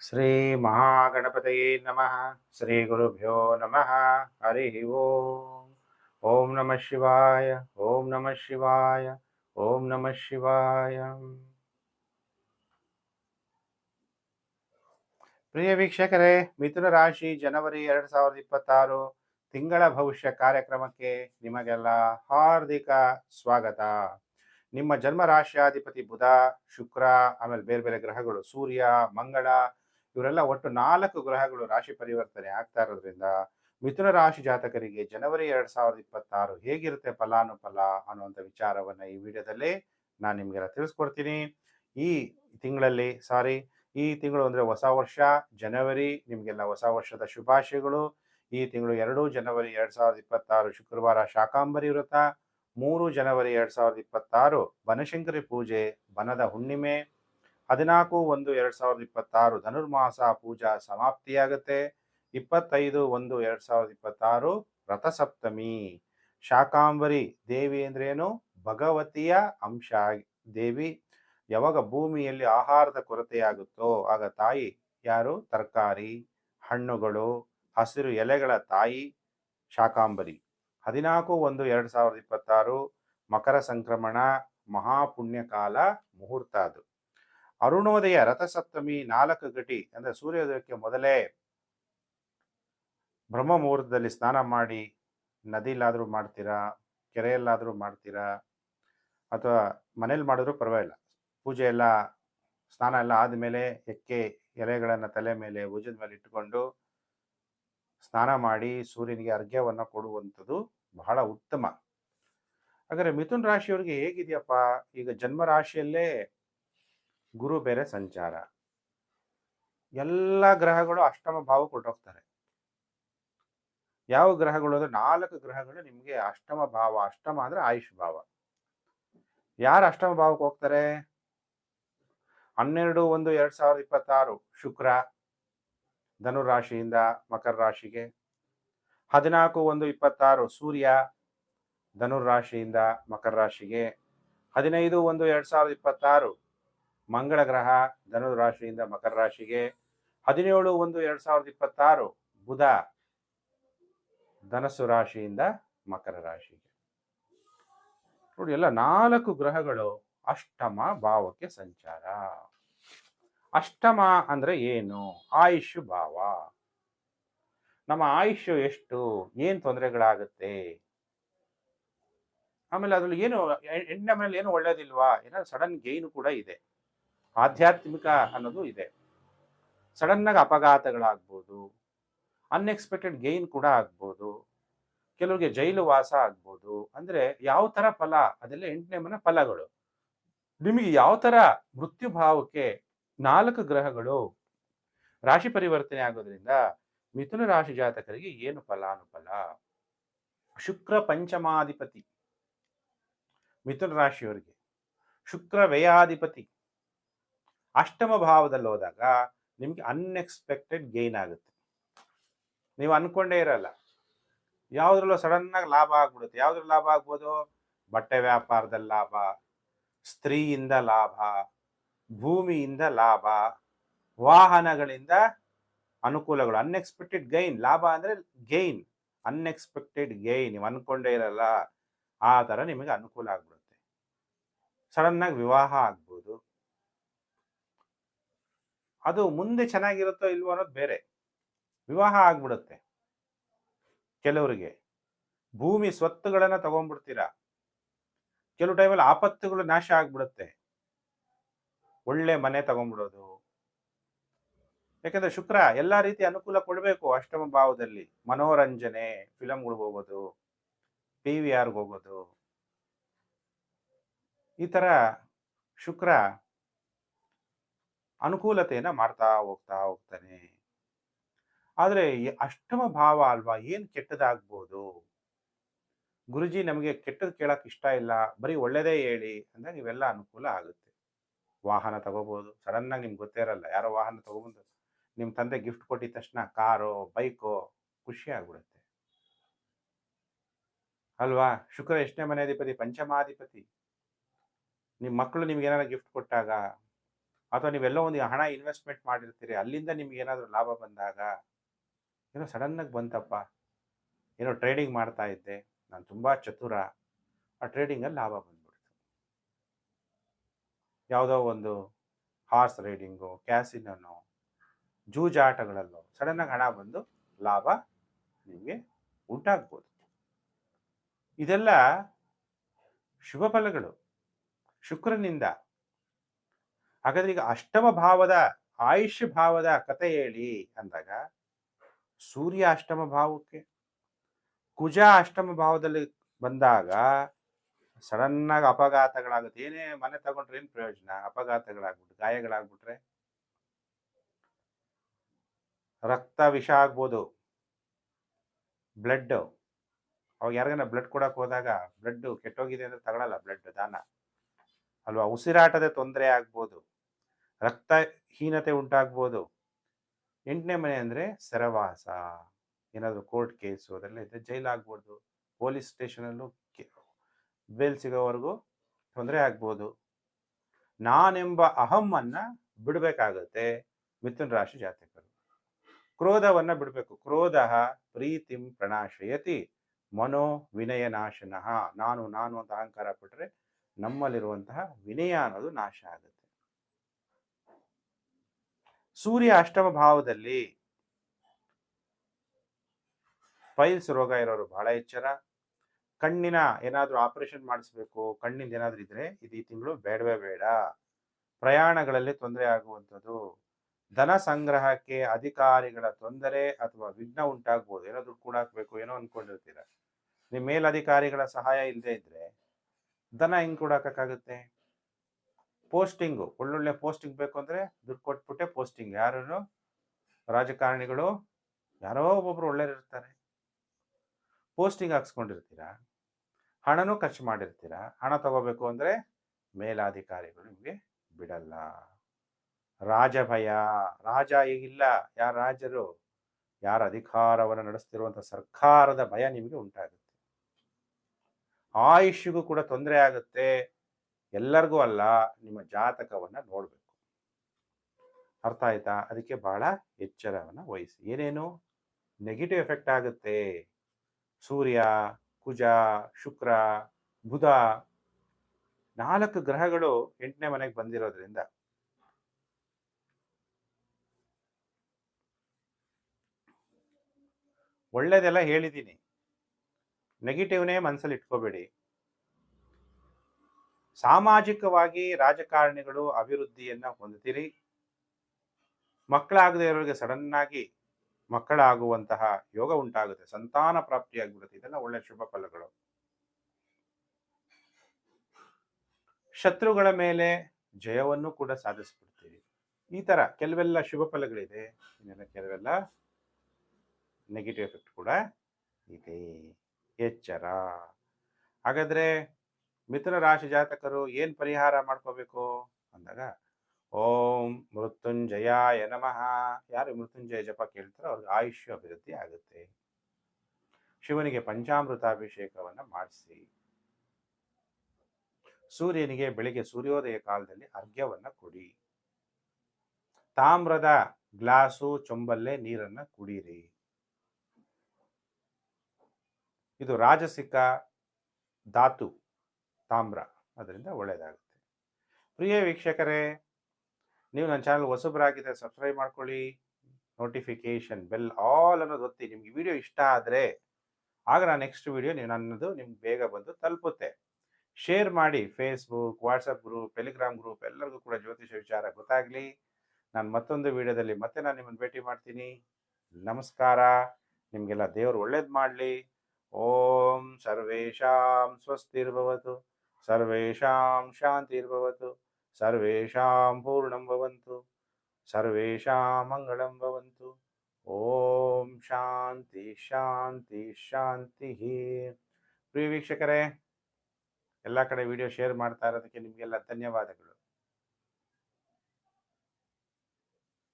ಶ್ರೀ ಮಹಾಗಣಪತಯೇ ನಮಃ ಶ್ರೀ ಗುರುಭ್ಯೋ ನಮಃ ಹರಿ ಓಂ ಓಂ ನಮಃ ಶಿವಾಯ ಓಂ ನಮಃ ಶಿವಾಯ ಓಂ ನಮಃ ಶಿವಾಯ ಪ್ರಿಯ ವೀಕ್ಷಕರೇ, ಮಿಥುನ ರಾಶಿ ಜನವರಿ ಎರಡ್ ಸಾವಿರದ ಇಪ್ಪತ್ತಾರು ತಿಂಗಳ ಭವಿಷ್ಯ ಕಾರ್ಯಕ್ರಮಕ್ಕೆ ನಿಮಗೆಲ್ಲ ಹಾರ್ದಿಕ ಸ್ವಾಗತ. ನಿಮ್ಮ ಜನ್ಮ ರಾಶಿಯಾಧಿಪತಿ ಬುಧ, ಶುಕ್ರ, ಆಮೇಲೆ ಬೇರೆ ಬೇರೆ ಗ್ರಹಗಳು, ಸೂರ್ಯ, ಮಂಗಳ ಇವರೆಲ್ಲ ಒಟ್ಟು ನಾಲ್ಕು ಗ್ರಹಗಳು ರಾಶಿ ಪರಿವರ್ತನೆ ಆಗ್ತಾ ಇರೋದ್ರಿಂದ ಮಿಥುನ ರಾಶಿ ಜಾತಕರಿಗೆ ಜನವರಿ ಎರಡ್ ಸಾವಿರದ ಇಪ್ಪತ್ತಾರು ಹೇಗಿರುತ್ತೆ ಫಲಾನುಫಲ ಅನ್ನುವಂಥ ವಿಚಾರವನ್ನ ಈ ವಿಡಿಯೋದಲ್ಲಿ ನಾನು ನಿಮಗೆಲ್ಲ ತಿಳಿಸ್ಕೊಡ್ತೀನಿ. ಈ ತಿಂಗಳಲ್ಲಿ, ಸಾರಿ, ಈ ತಿಂಗಳು ಅಂದರೆ ಹೊಸ ವರ್ಷ, ಜನವರಿ, ನಿಮಗೆಲ್ಲ ಹೊಸ ವರ್ಷದ ಶುಭಾಶಯಗಳು. ಈ ತಿಂಗಳು ಎರಡು ಜನವರಿ ಎರಡ್ ಸಾವಿರದ ಇಪ್ಪತ್ತಾರು ಶುಕ್ರವಾರ ಶಾಕಾಂಬರಿ ವ್ರತ, ಮೂರು ಜನವರಿ ಎರಡ್ ಸಾವಿರದ ಇಪ್ಪತ್ತಾರು ಬನಶಂಕರಿ ಪೂಜೆ, ಬನದ ಹುಣ್ಣಿಮೆ ಹದಿನಾಲ್ಕು ಒಂದು ಎರಡ್ ಸಾವಿರದ ಇಪ್ಪತ್ತಾರು ಧನುರ್ಮಾಸ ಪೂಜಾ ಸಮಾಪ್ತಿಯಾಗುತ್ತೆ. ಇಪ್ಪತ್ತೈದು ಒಂದು ಎರಡ್ ಸಾವಿರದ ಇಪ್ಪತ್ತಾರು ರಥಸಪ್ತಮಿ. ಶಾಕಾಂಬರಿ ದೇವಿ ಅಂದ್ರೇನು ಭಗವತಿಯ ಅಂಶ ದೇವಿ. ಯಾವಾಗ ಭೂಮಿಯಲ್ಲಿ ಆಹಾರದ ಕೊರತೆಯಾಗುತ್ತೋ ಆಗ ತಾಯಿ ಯಾರು? ತರಕಾರಿ, ಹಣ್ಣುಗಳು, ಹಸಿರು ಎಲೆಗಳ ತಾಯಿ ಶಾಕಾಂಬರಿ. ಹದಿನಾಲ್ಕು ಒಂದು ಎರಡ್ ಸಾವಿರದ ಇಪ್ಪತ್ತಾರು ಮಕರ ಸಂಕ್ರಮಣ ಮಹಾಪುಣ್ಯಕಾಲ ಮುಹೂರ್ತ ಅದು. ಅರುಣೋದಯ ರಥಸಪ್ತಮಿ ನಾಲ್ಕು ಗಟಿ ಅಂದ್ರೆ ಸೂರ್ಯೋದಯಕ್ಕೆ ಮೊದಲೇ ಬ್ರಹ್ಮ ಮುಹೂರ್ತದಲ್ಲಿ ಸ್ನಾನ ಮಾಡಿ ನದಿಲಾದರೂ ಮಾಡ್ತೀರಾ, ಕೆರೆಯಲ್ಲಾದ್ರೂ ಮಾಡ್ತೀರಾ ಅಥವಾ ಮನೇಲಿ ಮಾಡಿದ್ರು ಪರವಾಗಿಲ್ಲ. ಪೂಜೆ ಎಲ್ಲ, ಸ್ನಾನ ಎಲ್ಲ ಆದಮೇಲೆ ಎಕ್ಕೆ ಎಲೆಗಳನ್ನು ತಲೆ ಮೇಲೆ ಭುಜದ ಮೇಲೆ ಇಟ್ಟುಕೊಂಡು ಸ್ನಾನ ಮಾಡಿ ಸೂರ್ಯನಿಗೆ ಅರ್ಘ್ಯವನ್ನು ಕೊಡುವಂಥದ್ದು ಬಹಳ ಉತ್ತಮ. ಹಾಗಾದ್ರೆ ಮಿಥುನ್ ರಾಶಿಯವ್ರಿಗೆ ಹೇಗಿದೆಯಪ್ಪ? ಈಗ ಜನ್ಮ ರಾಶಿಯಲ್ಲೇ ಗುರು ಬೇರೆ ಸಂಚಾರ. ಎಲ್ಲ ಗ್ರಹಗಳು ಅಷ್ಟಮ ಭಾವ ಕೊಟ್ಟೋಗ್ತಾರೆ. ಯಾವ ಗ್ರಹಗಳು ಅಂದ್ರೆ ನಾಲ್ಕು ಗ್ರಹಗಳು ನಿಮಗೆ ಅಷ್ಟಮ ಭಾವ, ಅಷ್ಟಮ ಅಂದ್ರೆ ಆಯುಷ್ ಭಾವ. ಯಾರು ಅಷ್ಟಮ ಭಾವಕ್ಕೆ ಹೋಗ್ತಾರೆ? ಹನ್ನೆರಡು ಒಂದು ಎರಡ್ ಸಾವಿರದ ಇಪ್ಪತ್ತಾರು ಶುಕ್ರ ಧನು ರಾಶಿಯಿಂದ ಮಕರ ರಾಶಿಗೆ. ಹದಿನಾಲ್ಕು ಒಂದು ಇಪ್ಪತ್ತಾರು ಸೂರ್ಯ ಧನುರ್ ರಾಶಿಯಿಂದ ಮಕರ ರಾಶಿಗೆ. ಹದಿನೈದು ಒಂದು ಎರಡ್ ಸಾವಿರದ ಇಪ್ಪತ್ತಾರು ಮಂಗಳ ಗ್ರಹ ಧನು ರಾಶಿಯಿಂದ ಮಕರ ರಾಶಿಗೆ. ಹದಿನೇಳು ಒಂದು ಎರಡ್ ಸಾವಿರದ ಇಪ್ಪತ್ತಾರು ಬುಧ ಧನಸ್ಸು ರಾಶಿಯಿಂದ ಮಕರ ರಾಶಿಗೆ. ನೋಡಿ, ಎಲ್ಲ ನಾಲ್ಕು ಗ್ರಹಗಳು ಅಷ್ಟಮ ಭಾವಕ್ಕೆ ಸಂಚಾರ. ಅಷ್ಟಮ ಅಂದ್ರೆ ಏನು? ಆಯುಷ್ ಭಾವ. ನಮ್ಮ ಆಯುಷ್ ಎಷ್ಟು? ಏನ್ ತೊಂದರೆಗಳಾಗುತ್ತೆ? ಆಮೇಲೆ ಅದ್ರಲ್ಲಿ ಏನು ಹೆಣ್ಣ ಮೇಲೆ ಏನು ಒಳ್ಳೇದಿಲ್ವಾ? ಏನಾದ್ರು ಸಡನ್ ಗೇನ್ ಕೂಡ ಇದೆ. ಆಧ್ಯಾತ್ಮಿಕ ಅನ್ನೋದು ಇದೆ. ಸಡನ್ ಆಗಿ ಅಪಘಾತಗಳಾಗ್ಬೋದು ಅನ್ಎಕ್ಸ್ಪೆಕ್ಟೆಡ್ ಗೇನ್ ಕೂಡ ಆಗ್ಬೋದು, ಕೆಲವರಿಗೆ ಜೈಲು ವಾಸ ಆಗ್ಬೋದು, ಅಂದ್ರೆ ಯಾವ ತರ ಫಲ, ಅದೆಲ್ಲ ಎಂಟನೇ ಮನ ಫಲಗಳು. ನಿಮಗೆ ಯಾವ ತರ ಮೃತ್ಯು ಭಾವಕ್ಕೆ ನಾಲ್ಕು ಗ್ರಹಗಳು ರಾಶಿ ಪರಿವರ್ತನೆ ಆಗೋದ್ರಿಂದ ಮಿಥುನ ರಾಶಿ ಜಾತಕರಿಗೆ ಏನು ಫಲಾನುಫಲ? ಶುಕ್ರ ಪಂಚಮಾಧಿಪತಿ, ಮಿಥುನ ರಾಶಿಯವರಿಗೆ ಶುಕ್ರ ವ್ಯಯಾಧಿಪತಿ. ಅಷ್ಟಮ ಭಾವದಲ್ಲಿ ಹೋದಾಗ ನಿಮಗೆ ಅನ್ಎಕ್ಸ್ಪೆಕ್ಟೆಡ್ ಗೈನ್ ಆಗುತ್ತೆ. ನೀವು ಅನ್ಕೊಂಡೇ ಇರಲ್ಲ. ಯಾವುದ್ರಲ್ಲೂ ಸಡನ್ ಆಗಿ ಲಾಭ ಆಗ್ಬಿಡುತ್ತೆ. ಯಾವುದ್ರ ಲಾಭ ಆಗ್ಬೋದು? ಬಟ್ಟೆ ವ್ಯಾಪಾರದಲ್ಲಿ ಲಾಭ, ಸ್ತ್ರೀಯಿಂದ ಲಾಭ, ಭೂಮಿಯಿಂದ ಲಾಭ, ವಾಹನಗಳಿಂದ ಅನುಕೂಲಗಳು ಅನ್ಎಕ್ಸ್ಪೆಕ್ಟೆಡ್ ಗೈನ್ ಲಾಭ ಅಂದ್ರೆ ಗೈನ್ ಅನ್ಎಕ್ಸ್ಪೆಕ್ಟೆಡ್ ಗೈನ್ ನೀವು ಅನ್ಕೊಂಡೇ ಇರಲ್ಲ. ಆ ಥರ ನಿಮಗೆ ಅನುಕೂಲ ಆಗ್ಬಿಡುತ್ತೆ. ಸಡನ್ ಆಗಿ ವಿವಾಹ ಆಗ್ಬೋದು. ಅದು ಮುಂದೆ ಚೆನ್ನಾಗಿರುತ್ತೋ ಇಲ್ವೋ ಅನ್ನೋದು ಬೇರೆ. ವಿವಾಹ ಆಗ್ಬಿಡುತ್ತೆ. ಕೆಲವರಿಗೆ. ಭೂಮಿ ಸ್ವತ್ತುಗಳನ್ನ ತಗೊಂಡ್ಬಿಡ್ತೀರಾ? ಕೆಲವು ಟೈಮಲ್ಲಿ ಆಪತ್ತುಗಳು ನಾಶ ಆಗ್ಬಿಡುತ್ತೆ. ಒಳ್ಳೆ ಮನೆ ತಗೊಂಡ್ಬಿಡೋದು. ಯಾಕಂದ್ರೆ ಶುಕ್ರ ಎಲ್ಲಾ ರೀತಿ ಅನುಕೂಲ ಕೊಡಬೇಕು ಅಷ್ಟಮ ಭಾವದಲ್ಲಿ. ಮನೋರಂಜನೆ ಫಿಲಮ್ಗಳಿಗೆ ಹೋಗೋದು, ಪಿ ವಿ ಆರ್ಗೆ ಹೋಗೋದು. ಈ ತರ ಶುಕ್ರ ಅನುಕೂಲತೆಯನ್ನ ಮಾಡ್ತಾ ಹೋಗ್ತಾ ಹೋಗ್ತಾನೆ. ಆದರೆ ಅಷ್ಟಮ ಭಾವ ಅಲ್ವಾ, ಏನು ಕೆಟ್ಟದಾಗ್ಬೋದು? ಗುರುಜಿ ನಮಗೆ ಕೆಟ್ಟದ್ದು ಕೇಳೋಕೆ ಇಷ್ಟ ಇಲ್ಲ, ಬರೀ ಒಳ್ಳೆಯದೇ ಹೇಳಿ ಅಂದಾಗ ಇವೆಲ್ಲ ಅನುಕೂಲ ಆಗುತ್ತೆ. ವಾಹನ ತಗೋಬೋದು ಸಡನ್ನಾಗಿ ನಿಮ್ಗೆ ಗೊತ್ತೇ ಇರಲ್ಲ, ಯಾರೋ ವಾಹನ ತಗೊಬಂದು ನಿಮ್ಮ ತಂದೆ ಗಿಫ್ಟ್ ಕೊಟ್ಟಿದ ತಕ್ಷಣ ಕಾರೋ, ಬೈಕೋ, ಖುಷಿ ಆಗ್ಬಿಡುತ್ತೆ. ಅಲ್ವಾ? ಶುಕ್ರ ಎಷ್ಟನೇ ಮನೆ ಅಧಿಪತಿ, ಪಂಚಮಾಧಿಪತಿ. ನಿಮ್ಮ ಮಕ್ಕಳು ನಿಮ್ಗೆ ಏನಾರ ಗಿಫ್ಟ್ ಕೊಟ್ಟಾಗ ಅಥವಾ ನೀವೆಲ್ಲೋ ಒಂದು ಹಣ ಇನ್ವೆಸ್ಟ್ಮೆಂಟ್ ಮಾಡಿರ್ತೀರಿ, ಅಲ್ಲಿಂದ ನಿಮ್ಗೆ ಏನಾದರೂ ಲಾಭ ಬಂದಾಗ, ಏನೋ ಸಡನ್ನಾಗಿ ಬಂತಪ್ಪ, ಏನೋ ಟ್ರೇಡಿಂಗ್ ಮಾಡ್ತಾ ಇದ್ದೆ, ನಾನು ತುಂಬ ಚತುರ, ಆ ಟ್ರೇಡಿಂಗಲ್ಲಿ ಲಾಭ ಬಂದ್ಬಿಡ್ತು. ಯಾವುದೋ ಒಂದು ಹಾರ್ಸ್ ರೈಡಿಂಗು ಕ್ಯಾಸಿನೋ ಜೂಜಾಟಗಳಲ್ಲೋ ಸಡನ್ನಾಗಿ ಹಣ ಬಂದು ಲಾಭ ನಿಮಗೆ ಉಂಟಾಗ್ಬೋದು. ಇದೆಲ್ಲ ಶುಭ ಫಲಗಳು. ಶುಕ್ರನಿಂದ ಹಾಗಾದ್ರೆ ಈಗ ಅಷ್ಟಮ ಭಾವದ ಆಯುಷ್ ಭಾವದ ಕತೆ ಹೇಳಿ ಅಂದಾಗ ಸೂರ್ಯ ಅಷ್ಟಮ ಭಾವಕ್ಕೆ ಕುಜ ಅಷ್ಟಮ ಭಾವದಲ್ಲಿ ಬಂದಾಗ ಸಡನ್ ಆಗಿ ಅಪಘಾತಗಳಾಗುತ್ತೆ. ಏನೇ ಮನೆ ತಗೊಂಡ್ರೆ ಏನು ಪ್ರಯೋಜನ? ಅಪಘಾತಗಳಾಗ್ಬಿಟ್ಟು, ಗಾಯಗಳಾಗ್ಬಿಟ್ರೆ? ರಕ್ತ ವಿಷ ಆಗ್ಬೋದು. ಬ್ಲಡ್ ಅವಾಗ ಯಾರಿಗಾನ ಬ್ಲಡ್ ಕೊಡಕ್ ಹೋದಾಗ ಬ್ಲಡ್ ಕೆಟ್ಟೋಗಿದೆ ಅಂದ್ರೆ ತಗೊಳಲ್ಲ ಬ್ಲಡ್ ದಾನ. ಅಲ್ವಾ? ಉಸಿರಾಟದ ತೊಂದರೆ ಆಗ್ಬೋದು. ರಕ್ತಹೀನತೆ ಉಂಟಾಗ್ಬೋದು. ಎಂಟನೇ ಮನೆ ಅಂದ್ರೆ ಸರವಾಸ. ಏನಾದರೂ ಕೋರ್ಟ್ ಕೇಸು ಅದರಲ್ಲಿ ಇದ್ದರೆ ಜೈಲಾಗ್ಬೋದು. ಪೊಲೀಸ್ ಸ್ಟೇಷನಲ್ಲೂ ಬೇಲ್ ಸಿಗೋವರೆಗೂ ತೊಂದರೆ ಆಗ್ಬೋದು. ನಾನೆಂಬ ಅಹಮ್ಮನ್ನ ಬಿಡಬೇಕಾಗತ್ತೆ ಮಿಥುನ್ ರಾಶಿ ಜಾತಕರು. ಕ್ರೋಧವನ್ನ ಬಿಡಬೇಕು. ಕ್ರೋಧ ಪ್ರೀತಿಂ ಪ್ರಣಾಶಯತಿ ಮನೋ ವಿನಯ ನಾಶನಃ ನಾನು ನಾನು ಅಂತ ಅಹಂಕಾರ ಪಟ್ಟರೆ ನಮ್ಮಲ್ಲಿರುವಂತಹ ವಿನಯ ಅನ್ನೋದು ನಾಶ ಆಗುತ್ತೆ. ಸೂರ್ಯ ಅಷ್ಟಮ ಭಾವದಲ್ಲಿ ಪೈಲ್ಸ್ ರೋಗ ಇರೋರು ಬಹಳ ಎಚ್ಚರ. ಕಣ್ಣಿನ ಏನಾದರೂ ಆಪರೇಷನ್ ಮಾಡಿಸ್ಬೇಕು ಕಣ್ಣಿಂದ ಏನಾದರೂ ಇದ್ರೆ ಇದು ಈ ತಿಂಗಳು ಬೇಡವೇ ಬೇಡ. ಪ್ರಯಾಣಗಳಲ್ಲಿ ತೊಂದರೆ ಆಗುವಂಥದ್ದು ಧನ ಸಂಗ್ರಹಕ್ಕೆ ಅಧಿಕಾರಿಗಳ ತೊಂದರೆ ಅಥವಾ ವಿಘ್ನ ಉಂಟಾಗ್ಬೋದು ಏನೋ ದುಡ್ಡು ಕೂಡ ಹಾಕ್ಬೇಕು ಏನೋ ಅನ್ಕೊಂಡಿರ್ತೀರ. ನಿಮ್ಮ ಮೇಲಧಿಕಾರಿಗಳ ಸಹಾಯ ಇಲ್ಲದೆ ಇದ್ರೆ ದನ ಹೆಂಗ್ ಕೊಡಕ್ಕಾಗುತ್ತೆ ಪೋಸ್ಟಿಂಗು, ಒಳ್ಳೊಳ್ಳೆ ಪೋಸ್ಟಿಂಗ್ ಬೇಕು ಅಂದರೆ ದುಡ್ಡು ಕೊಟ್ಬಿಟ್ಟೆ ಪೋಸ್ಟಿಂಗ್. ಯಾರು ರಾಜಕಾರಣಿಗಳು, ಯಾರೋ ಒಬ್ಬೊಬ್ರು ಒಳ್ಳೆಯರಿರ್ತಾರೆ ಪೋಸ್ಟಿಂಗ್ ಹಾಕ್ಸ್ಕೊಂಡಿರ್ತೀರಾ? ಹಣನೂ ಖರ್ಚು ಮಾಡಿರ್ತೀರಾ? ಹಣ ತಗೋಬೇಕು ಅಂದ್ರೆ ಮೇಲಾಧಿಕಾರಿಗಳು ನಿಮಗೆ ಬಿಡಲ್ಲ. ರಾಜ ಭಯ ರಾಜ ಈಗಿಲ್ಲ ಯಾರ ರಾಜರು? ಯಾರ ಅಧಿಕಾರವನ್ನು ನಡೆಸ್ತಿರುವಂಥ ಸರ್ಕಾರದ ಭಯ ನಿಮಗೆ ಉಂಟಾಗುತ್ತೆ. ಆಯುಷ್ಯಗೂ ಕೂಡ ತೊಂದರೆ ಆಗುತ್ತೆ. ಎಲ್ಲರಿಗೂ ಅಲ್ಲ, ನಿಮ್ಮ ಜಾತಕವನ್ನ ನೋಡಬೇಕು. ಅರ್ಥ ಆಯ್ತಾ? ಅದಕ್ಕೆ ಬಹಳ ಎಚ್ಚರವನ್ನು ವಹಿಸಿ. ಏನೇನು? ನೆಗೆಟಿವ್ ಎಫೆಕ್ಟ್ ಆಗುತ್ತೆ. ಸೂರ್ಯ, ಕುಜ, ಶುಕ್ರ, ಬುಧ ನಾಲ್ಕು ಗ್ರಹಗಳು ಎಂಟನೇ ಮನೆಗೆ ಬಂದಿರೋದ್ರಿಂದ ಒಳ್ಳೇದೆಲ್ಲ ಹೇಳಿದ್ದೀನಿ. ನೆಗೆಟಿವ್ನೇ ಮನಸ್ಸಲ್ಲಿ ಇಟ್ಕೋಬೇಡಿ. ಸಾಮಾಜಿಕವಾಗಿ ರಾಜಕಾರಣಿಗಳು ಅಭಿವೃದ್ಧಿಯನ್ನ ಹೊಂದುತ್ತೀರಿ. ಮಕ್ಕಳಾಗದೇ ಇರೋರಿಗೆ ಸಡನ್ ಆಗಿ ಮಕ್ಕಳಾಗುವಂತಹ ಯೋಗ ಉಂಟಾಗುತ್ತೆ. ಸಂತಾನ ಪ್ರಾಪ್ತಿಯಾಗ್ಬಿಡುತ್ತೆ. ಇದೆಲ್ಲ ಒಳ್ಳೆ ಶುಭ ಫಲಗಳು. ಶತ್ರುಗಳ ಮೇಲೆ ಜಯವನ್ನು ಕೂಡ ಸಾಧಿಸ್ಬಿಡ್ತೀರಿ. ಈ ತರ ಕೆಲವೆಲ್ಲ ಶುಭ ಫಲಗಳಿದೆ. ಕೆಲವೆಲ್ಲ ನೆಗೆಟಿವ್ ಎಫೆಕ್ಟ್ ಕೂಡ ಇದೆ. ಎಚ್ಚರ. ಹಾಗಾದ್ರೆ ಮಿಥುನ ರಾಶಿ ಜಾತಕರು ಏನ್ ಪರಿಹಾರ ಮಾಡ್ಕೋಬೇಕು? ಅಂದಾಗ, ಓಂ ಮೃತ್ಯುಂಜಯಾಯ ನಮಃ. ಯಾರು ಮೃತ್ಯುಂಜಯ ಜಪ ಕೇಳ್ತಾರೋ ಅವ್ರಿಗೆ ಆಯುಷ್ಯ ಅಭಿವೃದ್ಧಿ ಆಗುತ್ತೆ. ಶಿವನಿಗೆ ಪಂಚಾಮೃತಾಭಿಷೇಕವನ್ನು ಮಾಡಿಸಿ. ಸೂರ್ಯನಿಗೆ ಬೆಳಿಗ್ಗೆ ಸೂರ್ಯೋದಯ ಕಾಲದಲ್ಲಿ ಅರ್ಘ್ಯವನ್ನ ಕೊಡಿ. ತಾಮ್ರದ ಗ್ಲಾಸು, ಚೊಂಬಲ್ಲೆ ನೀರನ್ನ ಕುಡೀರಿ. ಇದು ರಾಜಸಿಕ ಧಾತು, ತಾಮ್ರ. ಅದರಿಂದ ಒಳ್ಳೆಯದಾಗುತ್ತೆ. ಪ್ರಿಯ ವೀಕ್ಷಕರೇ, ನೀವು ನನ್ನ ಚಾನಲ್ ಹೊಸಬರಾಗಿದ್ದರೆ ಸಬ್ಸ್ಕ್ರೈಬ್ ಮಾಡ್ಕೊಳ್ಳಿ. ನೋಟಿಫಿಕೇಶನ್ ಬೆಲ್ ಆಲ್ ಅನ್ನೋದು ಒತ್ತಿ. ನಿಮಗೆ ವಿಡಿಯೋ ಇಷ್ಟ ಆದರೆ, ಆಗ ನಾನು ನೆಕ್ಸ್ಟ್ ವಿಡಿಯೋ ನೀವು ನನ್ನದು ನಿಮ್ಗೆ ಬೇಗ ಬಂದು ತಲುಪುತ್ತೆ. ಶೇರ್ ಮಾಡಿ. Facebook WhatsApp group Telegram group ಎಲ್ಲರಿಗೂ ಕೂಡ ಜ್ಯೋತಿಷ ವಿಚಾರ ಗೊತ್ತಾಗಲಿ. ನಾನು ಮತ್ತೊಂದು ವಿಡಿಯೋದಲ್ಲಿ ಮತ್ತೆ ನಾನು ನಿಮ್ಮನ್ನು ಭೇಟಿ ಮಾಡ್ತೀನಿ. ನಮಸ್ಕಾರ. ನಿಮಗೆಲ್ಲ ದೇವರು ಒಳ್ಳೇದು ಮಾಡಲಿ. ಓಂ ಸರ್ವೇಷಾಂ ಸ್ವಸ್ತಿರ್ಭವತು ಸರ್ವೇಷಾಂ ಶಾಂತಿರ್ಭವತು ಸರ್ವೇಷಾಂ ಪೂರ್ಣಂ ಭವಂತು ಸರ್ವೇಷಾಂ ಮಂಗಳಂ ಭವಂತು ಓಂ ಶಾಂತಿ ಶಾಂತಿ ಶಾಂತಿ ಪ್ರಿಯ ವೀಕ್ಷಕರೇ, ಎಲ್ಲ ಕಡೆ ವಿಡಿಯೋ ಶೇರ್ ಮಾಡ್ತಾ ಇರೋದಕ್ಕೆ ನಿಮಗೆಲ್ಲ ಧನ್ಯವಾದಗಳು.